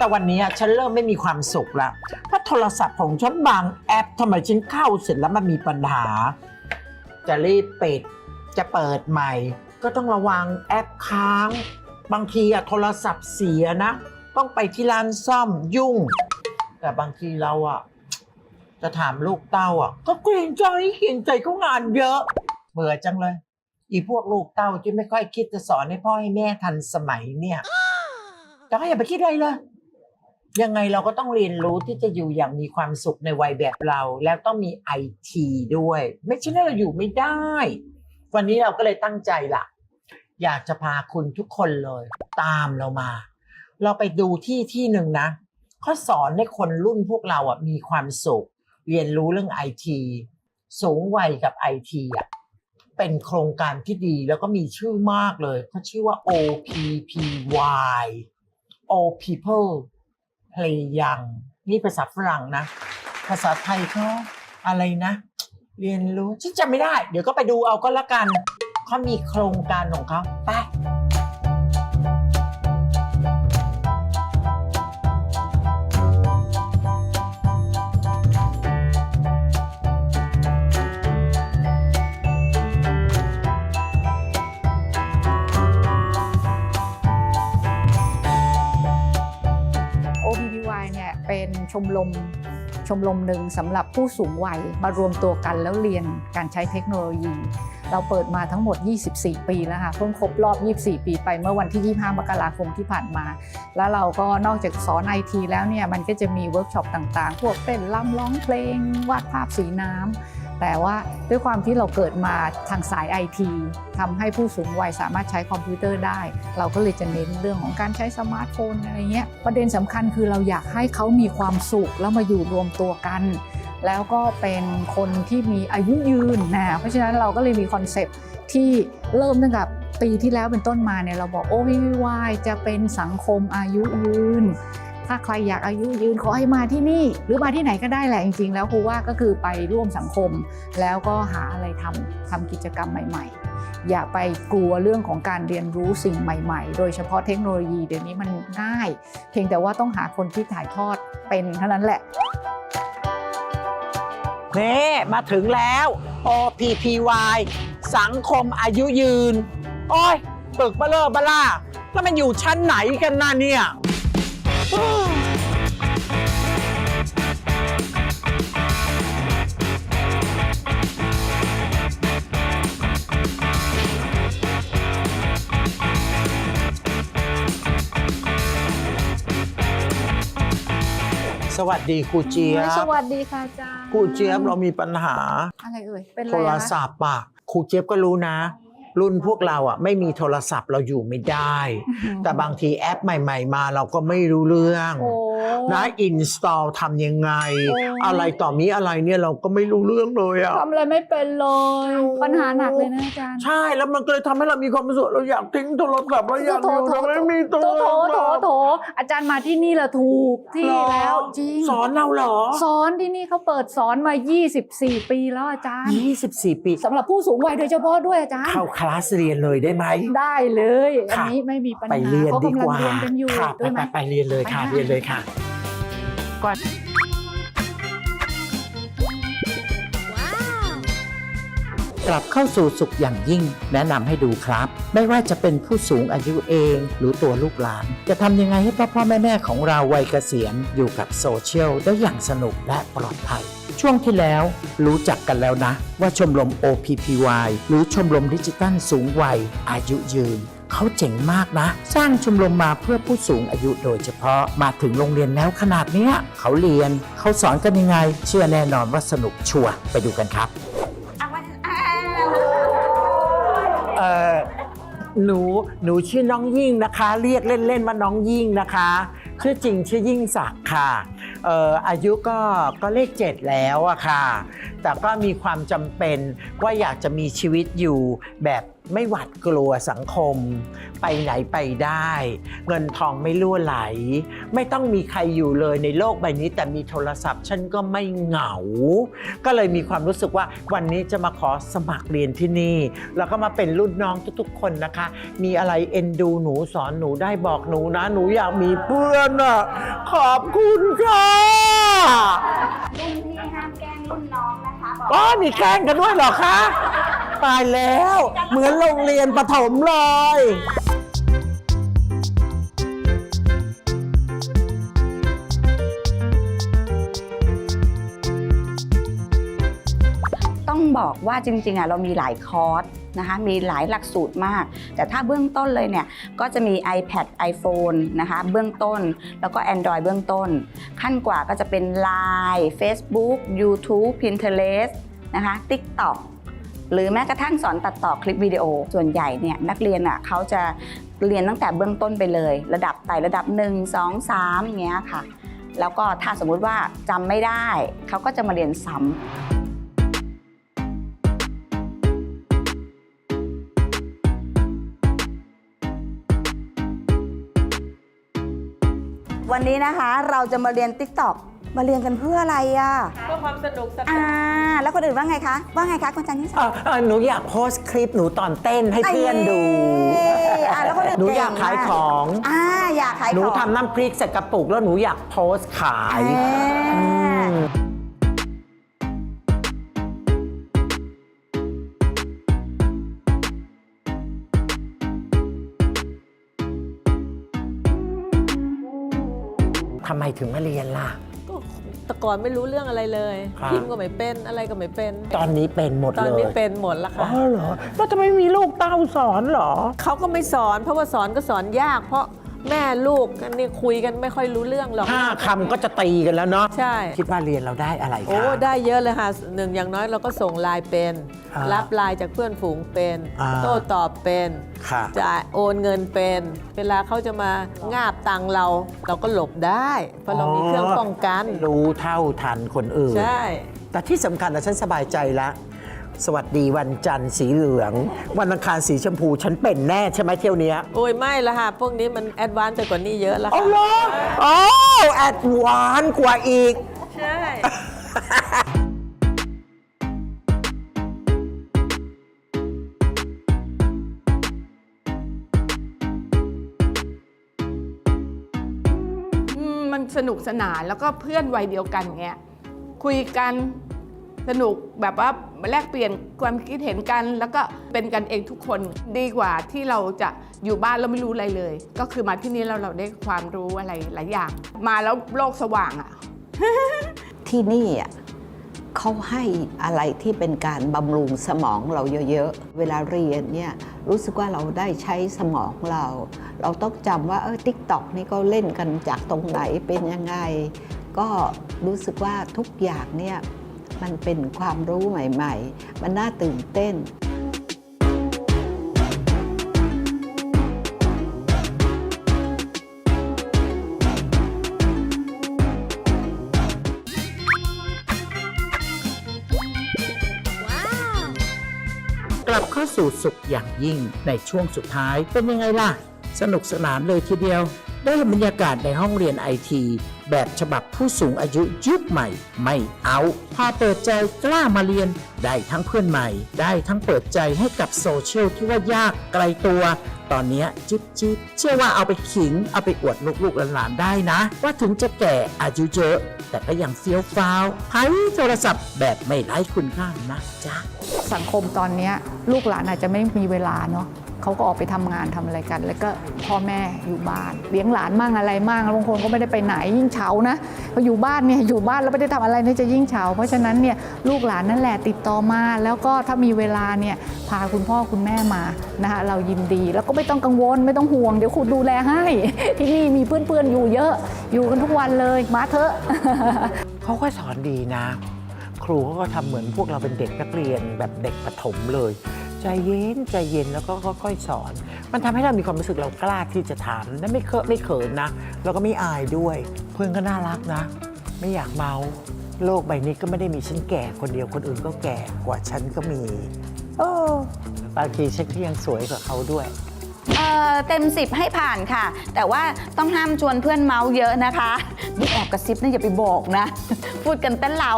แต่วันนี้ฉันเริ่มไม่มีความสุขละเพราะโทรศัพท์ของฉันบางแอปทำไมฉันเข้าเสร็จแล้วมันมีปัญหา จะรีบปิด จะเปิดใหม่ ก็ต้องระวังแอปค้าง บางทีอะโทรศัพท์เสียนะ ต้องไปที่ร้านซ่อมยุ่ง แต่บางทีเราอะจะถามลูกเต้าอะก็เกรงใจเกรงใจเขางานเยอะ เบื่อจังเลย อีพวกลูกเต้าที่ไม่ค่อยคิดจะสอนให้พ่อให้แม่ทันสมัยเนี่ย แต่ก็อย่าไปคิดอะไรเลย ยังไงเราก็ต้องเรียนรู้ที่จะอยู่อย่างมีความสุขในวัยแบบเรา แล้วต้องมีไอทีด้วย ไม่ใช่เราอยู่ไม่ได้ วันนี้เราก็เลยตั้งใจละอยากจะพาคุณทุกคนเลย ตามเรามา เราไปดูที่ที่หนึ่งนะเขาสอนให้คนรุ่นพวกเราอะมีความสุข เรียนรู้เรื่องไอทีสูงวัยกับไอทีอะเป็นโครงการที่ดีแล้วก็มีชื่อมากเลยเขาชื่อว่า OPPY All People พยายามนี่ภาษาฝรั่งนะ ภาษาไทยเขาอะไรนะ เรียนรู้ฉันจำไม่ได้ เดี๋ยวก็ไปดูเอาก็แล้วกันเขามีโครงการของเขาไป เป็นชมรมชมรมหนึ่งสำหรับผู้สูงวัยมารวมตัวกันแล้วเรียนการใช้เทคโนโลยี เราเปิดมาทั้งหมด 24 ปีแล้วค่ะเพิ่งครบรอบ 24 ปีไปเมื่อวันที่ 25 มกราคมที่ผ่านมา แล้วเราก็นอกจากสอนไอทีแล้วเนี่ยมันก็จะมีเวิร์กช็อปต่างๆ พวกเต้นรำร้องเพลงวาดภาพสีน้ำ แต่ว่าด้วยความที่เราเกิดมาทางสายไอทีทำให้ผู้สูงวัยสามารถใช้คอมพิวเตอร์ได้ เราก็เลยจะเน้นเรื่องของการใช้สมาร์ทโฟนอะไรเงี้ยประเด็นสำคัญคือเราอยากให้เขามีความสุขแล้วมาอยู่รวมตัวกัน แล้วก็เป็นคนที่มีอายุยืนนะเพราะฉะนั้นเราก็เลยมีคอนเซปต์ที่เริ่มตั้งแต่ปีที่แล้วเป็นต้นมาเนี่ยเราบอกโอ้ยว่ายจะเป็นสังคมอายุยืน ถ้าใครอยากอายุยืนขอให้มาที่นี่ หรือมาที่ไหนก็ได้แหละจริง ๆ แล้วครูว่าก็คือไปร่วมสังคม แล้วก็หาอะไรทำทำกิจกรรมใหม่ ๆ อย่าไปกลัวเรื่องของการเรียนรู้สิ่งใหม่ ๆ โดยเฉพาะเทคโนโลยีเดี๋ยวนี้มันง่าย เพียงแต่ว่าต้องหาคนที่ถ่ายทอดเป็นเท่านั้นแหละนี่มาถึงแล้ว OPPY สังคมอายุยืน โอ้ยตึกเบลอเบล่าแล้วมันอยู่ชั้นไหนกันน่ะเนี่ย สวัสดีครูเจี๊ยบสวัสดีค่ะอาจารย์ครูเจี๊ยบเรามีปัญหา อะไรเอ่ย เป็นอะไรโทรคะศัพท์อะครูเจี๊ยบก็รู้นะ รุ่นพวกเราอะไม่มีโทรศัพท์เราอยู่ไม่ได้อื้อหือแต่บางทีแอปใหม่ ๆ มาเราก็ไม่รู้เรื่องโอ้นะอินสตอลทำยังไงโอ้อะไรต่อมีอะไรเนี่ยเราก็ไม่รู้เรื่องเลยอะทำอะไรไม่เป็นเลย ปัญหาหนักเลยนะอาจารย์ ใช่แล้วมันก็เลยทำให้เรามีความรู้สึกเราอยากทิ้งโทรศัพท์เราอยากอยู่เราไม่มีโทโถรโถศัโถพท์โถอาจารย์มาที่นี่ละถูกที่เหรอแล้วจริงสอนเราเหรอ สอนที่นี่เขาเปิดสอนมา 24 ปีแล้วอาจารย์ 24 ปีสำหรับผู้สูงวัยโดยเฉพาะด้วยอาจารย์เข้าคลาสเรียนเลยได้ไหม ได้เลย อันค่ะ นี้ไม่มีปัญไปหาเรียนเขาดีกำลักงว่าเรียนกันอยู่ค่ะด้วยไหม ไปไปเรียนเลยค่ะไปค่ะ เรียนเลยค่ะ ก่อน กลับเข้าสู่สุขอย่างยิ่ง แนะนำให้ดูครับ ไม่ว่าจะเป็นผู้สูงอายุเอง หรือตัวลูกหลาน จะทำยังไงให้พ่อพ่อแม่แม่ของเราวัยเกษียณอยู่กับโซเชียลได้อย่างสนุกและปลอดภัยช่วงที่แล้วรู้จักกันแล้วนะ ว่าชมรม OPPY หรือชมรมดิจิตัลสูงวัย อายุยืน เขาเจ๋งมากนะ สร้างชมรมมาเพื่อผู้สูงอายุโดยเฉพาะมาถึงโรงเรียนแล้วขนาดเนี้ย เขาเรียน เขาสอนกันยังไง เชื่อแน่นอนว่าสนุกชัวร์ไปดูกันครับ หนูหนูชื่อน้องยิ่งนะคะ เรียกเล่นๆว่าน้องยิ่งนะคะ ชื่อจริงชื่อยิ่งศักดิ์ค่ะเอ่ออายุก็ก็เลขเจ็ดแล้วอะค่ะ แต่ก็มีความจำเป็นว่าอยากจะมีชีวิตอยู่แบบไม่หวาดกลัวสังคม ไปไหนไปได้ เงินทองไม่ล่วไหล ไม่ต้องมีใครอยู่เลยในโลกใบนี้ แต่มีโทรศัพท์ฉันก็ไม่เหงา ก็เลยมีความรู้สึกว่าวันนี้จะมาขอสมัครเรียนที่นี่ แล้วก็มาเป็นรุ่นน้องทุกๆ คนนะคะ มีอะไรเอ็นดูหนูสอนหนูได้บอกหนูนะ หนูอยากมีเพื่อนอะขอบคุณค่ะ รุ่นพี่ห้ามแกล้งรุ่นน้องนะคะบอกอ๋อมีแกล้งกันด้วยเหรอคะ ตายแล้ว เหมือนโรงเรียนประถมเลย ต้องบอกว่าจริงๆอะเรามีหลายคอร์ส นะคะมีหลายหลักสูตรมาก แต่ถ้าเบื้องต้นเลยเนี่ยก็จะมี iPad iPhone นะคะเบื้องต้นแล้วก็ Android เบื้องต้น ขั้นกว่าก็จะเป็น Line Facebook YouTube Pinterest นะคะ TikTok หรือแม้กระทั่งสอนตัดต่อคลิปวิดีโอ ส่วนใหญ่เนี่ยนักเรียนอะเขาจะเรียนตั้งแต่เบื้องต้นไปเลย ระดับไต่ระดับ 1 2 3อย่างเงี้ยค่ะ แล้วก็ถ้าสมมุติว่าจำไม่ได้เขาก็จะมาเรียนซ้ำ วันนี้นะคะเราจะมาเรียน TikTok มาเรียนกันเพื่ออะไรอะเพื่อความสนุกสอ่านานแล้วคนอื่นว่าไงคะ ว่าไงคะคุณจันทิสา เอ่อเอ่อหนูอยากโพสต์คลิปหนูตอนเต้นให้เพื่อนดู เอ้ยอะแล้วคนอื่นหนูอยากขายของ อ่าอยากขายของหนูทำน้ำพริกใส่กระปุกแล้วหนูอยากโพสต์ขายอ่าอืม ไมถึงมาเรียนล่ะ ก็แต่ก่อนไม่รู้เรื่องอะไรเลยครับ พิมพ์ก็ไม่เป็นอะไรก็ไม่เป็น ตอนนี้เป็นหมดตอนเลยนี้เป็นหมดแล้วอ๋ค่ะอเหรอแล้วทำไมมีลูกเต้าสอนเหรอ เขาก็ไม่สอน เพราะว่าสอนก็สอนยาก เพราะ แม่ลูกกันนี่คุยกันไม่ค่อยรู้เรื่องหรอก ห้าคำก็จะตีกันแล้วเนาะใช่ คิดว่าเรียนเราได้อะไรคะโอ้ได้เยอะเลยค่ะหนึ่งอย่างน้อยเราก็ส่งไลน์เป็น อ่ารับไลน์จากเพื่อนฝูงเป็น อ่า โต้ตอบเป็นค่ะจะโอนเงินเป็น เวลาเขาจะมางาบตังค์เรา เราก็หลบได้ เพราะเรามีเครื่องป้องกัน รู้เท่าทันคนอื่น ใช่ แต่ที่สำคัญนะฉันสบายใจละ สวัสดีวันจันทร์สีเหลือง วันอังคารสีชมพู ฉันเป็นแน่ใช่ไหมเที่ยวเนี้ยโอ้ยไม่ละค่ะ พวกนี้มันแอดวานซ์ไปกว่านี้เยอะแล้วอ๋อค่ะเหรออ๋อแอดวานซ์กว่าอีก ใช่ อืมมันสนุกสนานแล้วก็เพื่อนวัยเดียวกันเงี้ยคุยกัน สนุกแบบว่าแลกเปลี่ยนความคิดเห็นกัน แล้วก็เป็นกันเองทุกคนดีกว่าที่เราจะอยู่บ้านแล้วไม่รู้อะไรเลย ก็คือมาที่นี่แล้วเราได้ความรู้อะไรหลายอย่าง มาแล้วโลกสว่างอะ่ะ ที่นี่อะเขาให้อะไรที่เป็นการบำรุงสมองเราเยอะๆ เวลาเรียนเนี่ยรู้สึกว่าเราได้ใช้สมองเรา เราต้องจำว่าเออทิกตอกนี่ก็เล่นกันจากตรงไหนเป็นยังไง ก็รู้สึกว่าทุกอย่างเนี่ย มันเป็นความรู้ใหม่ ๆ มันน่าตื่นเต้นกลับเข้าสู่สุขอย่างยิ่งในช่วงสุดท้ายเป็นยังไงล่ะ สนุกสนานเลยทีเดียว ได้บรรยากาศในห้องเรียนไอที แบบฉบับผู้สูงอายุยุคใหม่ ไม่เอาพาเปิดใจกล้ามาเรียน ได้ทั้งเพื่อนใหม่ ได้ทั้งเปิดใจให้กับโซเชียลที่ว่ายากไกลตัว ตอนนี้จิ๊บจิ๊บเชื่อว่าเอาไปขิง เอาไปอวดลูกๆหลานๆได้นะ ว่าถึงจะแก่อายุเยอะ แต่ก็ยังเฟี้ยวฟ้าวใช้โทรศัพท์แบบไม่ไร้คุณค่านะจ๊ะสังคมตอนนี้ลูกหลานอาจจะไม่มีเวลาเนาะ เขาก็ออกไปทำงานทำอะไรกัน แล้วก็พ่อแม่อยู่บ้านเลี้ยงหลานมั่งอะไรมั่งล้วบางคนก็ไม่ได้ไปไหนยิ่งเฉานะพออยู่บ้านเนี่ยอยู่บ้านแล้วไม่ได้ทำอะไรเนี่ยจะยิ่งเฉาเพราะฉะนั้นเนี่ยลูกหลานนั่นแหละติดต่อมาแล้วก็ถ้ามีเวลาเนี่ยพาคุณพ่อคุณแม่มานะคะเรายินดี แล้วก็ไม่ต้องกังวลไม่ต้องห่วงเดี๋ยวคุณดูแลให้ ที่นี่มีเพื่อนๆอยู่เยอะ อยู่กันทุกวันเลยมาเถอะเขาก็สอนดีนะ ครูเขาก็ทำเหมือนพวกเราเป็นเด็กนักเรียนแบบเด็กประถมเลย ใจเย็นใจเย็นแล้วก็ค่อยๆสอน มันทำให้เรามีความรู้สึกเรากล้าที่จะถามและไม่เคอะไม่เขินนะแล้วก็ไม่อายด้วย เพื่อนก็น่ารักนะ ไม่อยากเมาโลกใบนี้ก็ไม่ได้มีฉันแก่คนเดียวคนอื่นก็แก่กว่าฉันก็มีเออบางทีฉันก็ยังสวยกว่าเขาด้วยเออเต็ม10ให้ผ่านค่ะ แต่ว่าต้องห้ามชวนเพื่อนเมาส์เยอะนะคะนี่แอบกระซิบนะอย่าไปบอกนะ พูดกันเต้นเรา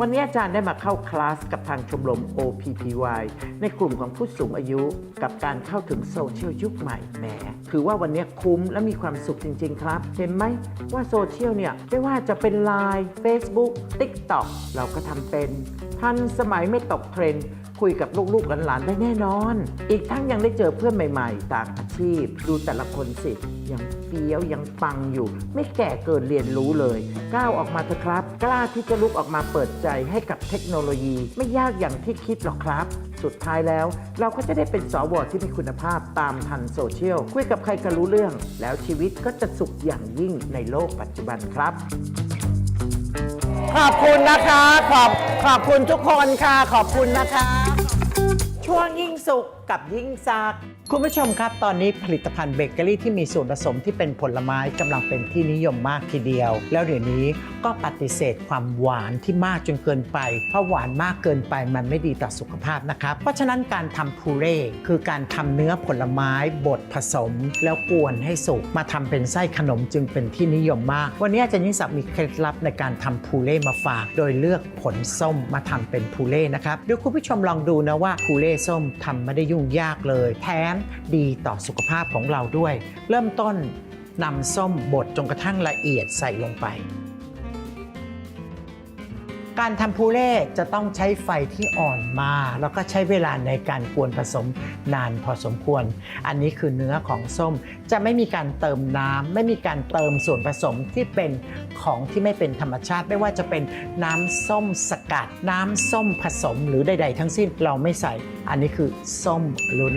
วันนี้อาจารย์ได้มาเข้าคลาสกับทางชมรม OPPY ในกลุ่มของผู้สูงอายุกับการเข้าถึงโซเชียลยุคใหม่แหมถือว่าวันนี้คุ้มและมีความสุขจริง ๆ ครับ เห็นไหมว่าโซเชียลเนี่ยไม่ว่าจะเป็น Line Facebook TikTok เราก็ทำเป็น ทันสมัยไม่ตกเทรนด์ คุยกับลูกๆหลานๆได้แน่นอน อีกทั้งยังได้เจอเพื่อนใหม่ๆ ต่างอาชีพ ดูแต่ละคนสิ ยังเฟี้ยวยังปังอยู่ ไม่แก่เกินเรียนรู้เลย ก้าวออกมาเถอะครับ กล้าที่จะลุกออกมาเปิดใจให้กับเทคโนโลยี ไม่ยากอย่างที่คิดหรอกครับ สุดท้ายแล้ว เราก็จะได้เป็นสวที่มีคุณภาพตามทันโซเชียลคุยกับใครก็รู้เรื่อง แล้วชีวิตก็จะสุขอย่างยิ่งในโลกปัจจุบันครับ ขอบคุณนะคะ ขอบขอบคุณทุกคนค่ะ ขอบคุณนะคะ ช่วงยิ่งสุขกับยิ่งซัก คุณผู้ชมครับ ตอนนี้ผลิตภัณฑ์เบเกอรี่ที่มีส่วนผสมที่เป็นผลไม้กำลังเป็นที่นิยมมากทีเดียว แล้วเดี๋ยวนี้ก็ปฏิเสธความหวานที่มากจนเกินไป เพราะหวานมากเกินไปมันไม่ดีต่อสุขภาพนะครับ เพราะฉะนั้นการทำพูเร่คือการทำเนื้อผลไม้บดผสม แล้วกวนให้สุกมาทำเป็นไส้ขนมจึงเป็นที่นิยมมาก วันนี้อาจารย์ยิ่งศักดิ์มีเคล็ดลับในการทำพูเร่มาฝาก โดยเลือกผลส้มมาทำเป็นพูเร่นะครับเดี๋ยวคุณผู้ชมลองดูนะว่าพูเร่ส้มทำไม่ได้ยุ่งยากเลยแถมดีต่อสุขภาพของเราด้วย เริ่มต้นนำส้มบดจนกระทั่งละเอียดใส่ลงไป การทำพูเล่จะต้องใช้ไฟที่อ่อนมา แล้วก็ใช้เวลาในการกวนผสมนานพอสมควร อันนี้คือเนื้อของส้มจะไม่มีการเติมน้ำไม่มีการเติมส่วนผสมที่เป็นของที่ไม่เป็นธรรมชาติ ไม่ว่าจะเป็นน้ำส้มสกัด น้ำส้มผสมหรือใด ๆ ทั้งสิ้นเราไม่ใส่ อันนี้คือส้ม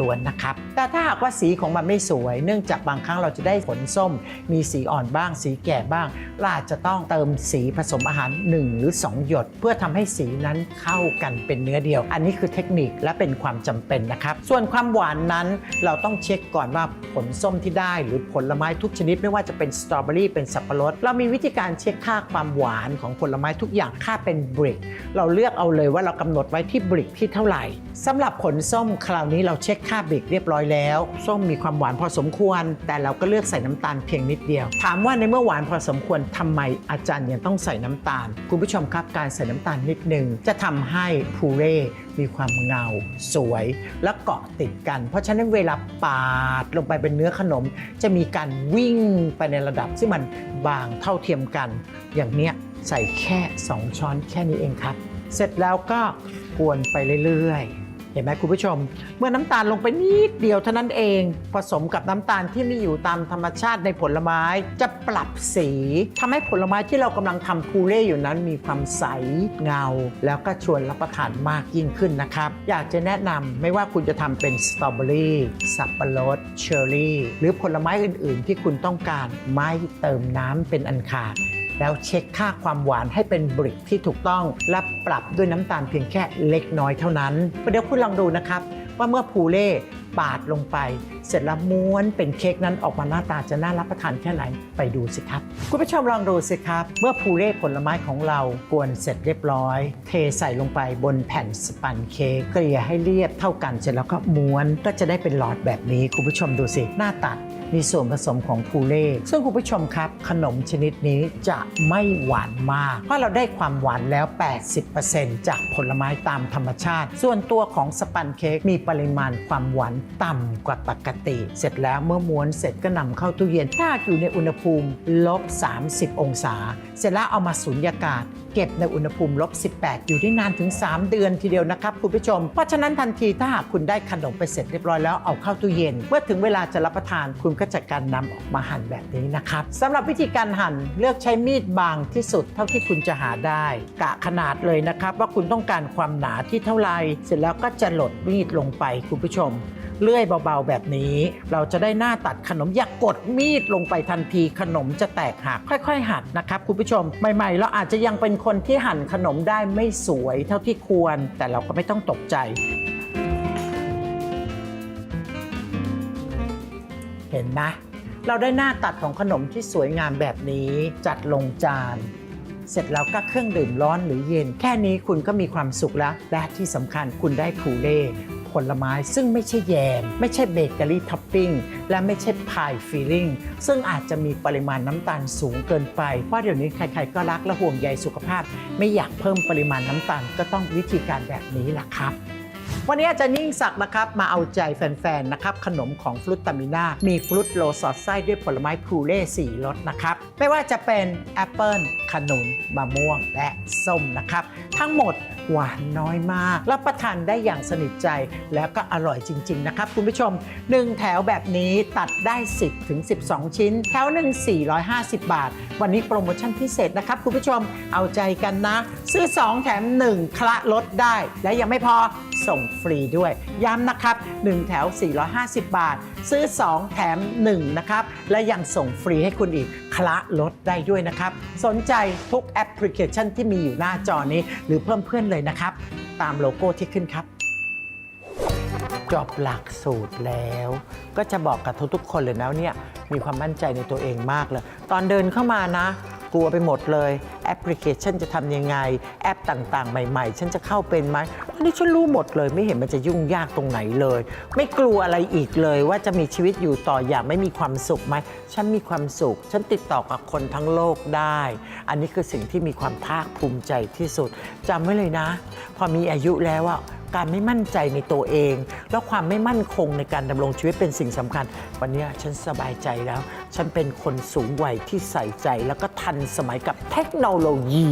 ล้วนๆนะครับ แต่ถ้าหากว่าสีของมันไม่สวย เนื่องจากบางครั้งเราจะได้ผลส้ม มีสีอ่อนบ้าง สีแก่บ้างเราอาจจะต้องเติมสีผสมอาหาร 1 หรือ 2 หยดเพื่อทำให้สีนั้นเข้ากันเป็นเนื้อเดียว อันนี้คือเทคนิคและเป็นความจำเป็นนะครับ ส่วนความหวานนั้นเราต้องเช็คก่อนว่าผลส้มที่ได้ หรือผลไม้ทุกชนิดไม่ว่าจะเป็นสตรอเบอรี่เป็นสับปะรดเรามีวิธีการเช็คค่าความหวานของผลไม้ทุกอย่างค่าเป็นบริกเราเลือกเอาเลยว่าเรากำหนดไว้ที่บริกที่เท่าไหร่สำหรับผลส้มคราวนี้เราเช็คค่าบริกเรียบร้อยแล้วส้มมีความหวานพอสมควร แต่เราก็เลือกใส่น้ำตาลเพียงนิดเดียว ถามว่าในเมื่อหวานพอสมควรทำไมอาจารย์ยังต้องใส่น้ำตาล คุณผู้ชมครับการใส่น้ำตาลนิดหนึ่งจะทำให้พูเร่มีความเงาสวยและเกาะติดกัน เพราะฉะนั้นเวลาปาดลงไปเป็นเนื้อขนม จะมีการวิ่งไปในระดับที่มันบางเท่าเทียมกัน อย่างเนี้ยใส่แค่ 2 ช้อนแค่นี้เองครับ เสร็จแล้วก็กวนไปเรื่อยๆ เห็นไหมคุณผู้ชม เมื่อน้ำตาลลงไปนิดเดียวเท่านั้นเอง ผสมกับน้ำตาลที่มีอยู่ตามธรรมชาติในผลไม้ จะปรับสีทำให้ผลไม้ที่เรากำลังทำพูเร่อยู่นั้นมีความใสเงา แล้วก็ชวนรับประทานมากยิ่งขึ้นนะครับ อยากจะแนะนำไม่ว่าคุณจะทำเป็นสตรอเบอรี่สับปะรดเชอร์รี่ หรือผลไม้อื่น ๆ ที่คุณต้องการไม่เติมน้ำเป็นอันขาด แล้วเช็คค่าความหวานให้เป็นบริกที่ถูกต้อง และปรับด้วยน้ำตาลเพียงแค่เล็กน้อยเท่านั้นเดี๋ยวคุณลองดูนะครับ ว่าเมื่อพูเล่ ปาดลงไป เสร็จแล้วม้วนเป็นเค้กนั้นออกมาหน้าตาจะน่ารับประทานแค่ไหนไปดูสิครับ คุณผู้ชมลองดูสิครับ เมื่อพูเล่ผลไม้ของเรากวนเสร็จเรียบร้อย เทใส่ลงไปบนแผ่นสปันเค้กเกลี่ยให้เรียบเท่ากันเสร็จแล้วก็ม้วนก็จะได้เป็นหลอดแบบนี้ คุณผู้ชมดูสิหน้าตัดมีส่วนผสมของพูเล่ซึ่งคุณผู้ชมครับ ขนมชนิดนี้จะไม่หวานมาก เพราะเราได้ความหวานแล้ว 80%จากผลไม้ตามธรรมชาติ ส่วนตัวของสปันเค้กมีปริมาณความหวานต่ำกว่าปกติ เสร็จแล้วเมื่อม้วนเสร็จก็นำเข้าตู้เย็นถ้าอยู่ในอุณหภูมิลบ 30 องศา เสร็จแล้วเอามาสูญญากาศ เก็บในอุณหภูมิลบ 18 อยู่ได้นานถึง 3 เดือนทีเดียวนะครับคุณผู้ชม เพราะฉะนั้นทันทีถ้าหากคุณได้ขนมไปเสร็จเรียบร้อยแล้วเอาเข้าตู้เย็น เมื่อถึงเวลาจะรับประทานคุณก็จัดการนำออกมาหั่นแบบนี้นะครับสำหรับวิธีการหั่นเลือกใช้มีดบางที่สุดเท่าที่คุณจะหาได้ กะขนาดเลยนะครับ ว่าคุณต้องการความหนาที่เท่าไหร่เสร็จแล้วก็จะหลดมีดลงไปคุณผู้ชม เลื่อยเบาๆแบบนี้ เราจะได้หน้าตัดขนมอย่ากกดมีดลงไปทันทีขนมจะแตกหักค่อยๆ หั่นนะครับคุณผู้ชมใหม่ๆ เราอาจจะยังเป็นคนที่หั่นขนมได้ไม่สวยเท่าที่ควร แต่เราก็ไม่ต้องตกใจ เห็นไหมเราได้หน้าตัดของขนมที่สวยงามแบบนี้จัดลงจาน เสร็จแล้วก็เครื่องดื่มร้อนหรือเย็น แค่นี้คุณก็มีความสุขแล้ว และที่สำคัญคุณได้พูเล่ ผลไม้ ซึ่งไม่ใช่แยม ไม่ใช่เบเกอรี่ท็อปปิ้งและไม่ใช่พายฟิลลิ่งซึ่งอาจจะมีปริมาณน้ำตาลสูงเกินไป เพราะเดี๋ยวนี้ใครๆก็รักและห่วงใยสุขภาพ ไม่อยากเพิ่มปริมาณน้ำตาลก็ต้องวิธีการแบบนี้แหละครับวันนี้อาจารย์ยิ่งศักดิ์นะครับ มาเอาใจแฟน ๆ นะครับ ขนมของฟรุตตามิน่า มีฟรุตโลสอดไส้ด้วยผลไม้พูเล่สี่รสนะครับ ไม่ว่าจะเป็นแอปเปิลขนุนมะม่วงและส้มนะครับ ทั้งหมด หวานน้อยมาก รับประทานได้อย่างสนิทใจแล้วก็อร่อยจริง ๆ นะครับ คุณผู้ชม 1 แถวแบบนี้ตัดได้ 10ถึง12 ชิ้น แถวหนึ่ง450 บาท วันนี้โปรโมชั่นพิเศษนะครับ คุณผู้ชมเอาใจกันนะ ซื้อ 2 แถม 1คละลดได้ และยังไม่พอ ส่งฟรีด้วย ย้ำนะครับ 1 แถว 450 บาท ซื้อ 2 แถม 1 นะครับ และยังส่งฟรีให้คุณอีกคละลดได้ด้วยนะครับ สนใจทุกแอปพลิเคชันที่มีอยู่หน้าจอนี้ หรือเพิ่มเพื่อนเลยนะครับ ตามโลโก้ที่ขึ้นครับจบหลักสูตรแล้ว ก็จะบอกกับทุกๆคนเลยนะเนี่ยมีความมั่นใจในตัวเองมากเลย ตอนเดินเข้ามานะ กลัวไปหมดเลยแอปพลิเคชันจะทำยังไง แอปต่างๆ ใหม่ ๆ ฉันจะเข้าเป็นไหมอันนี้ฉันรู้หมดเลย ไม่เห็นมันจะยุ่งยากตรงไหนเลย ไม่กลัวอะไรอีกเลย ว่าจะมีชีวิตอยู่ต่ออย่างไม่มีความสุขไหมฉันมีความสุข ฉันติดต่อกับคนทั้งโลกได้ อันนี้คือสิ่งที่มีความภาคภูมิใจที่สุดจำไว้เลยนะ พอมีอายุแล้วอะ การไม่มั่นใจในตัวเอง แล้วความไม่มั่นคงในการดำรงชีวิตเป็นสิ่งสำคัญ วันนี้ฉันสบายใจแล้ว ฉันเป็นคนสูงวัยที่ใส่ใจ แล้วก็ทันสมัยกับเทคโนโลยี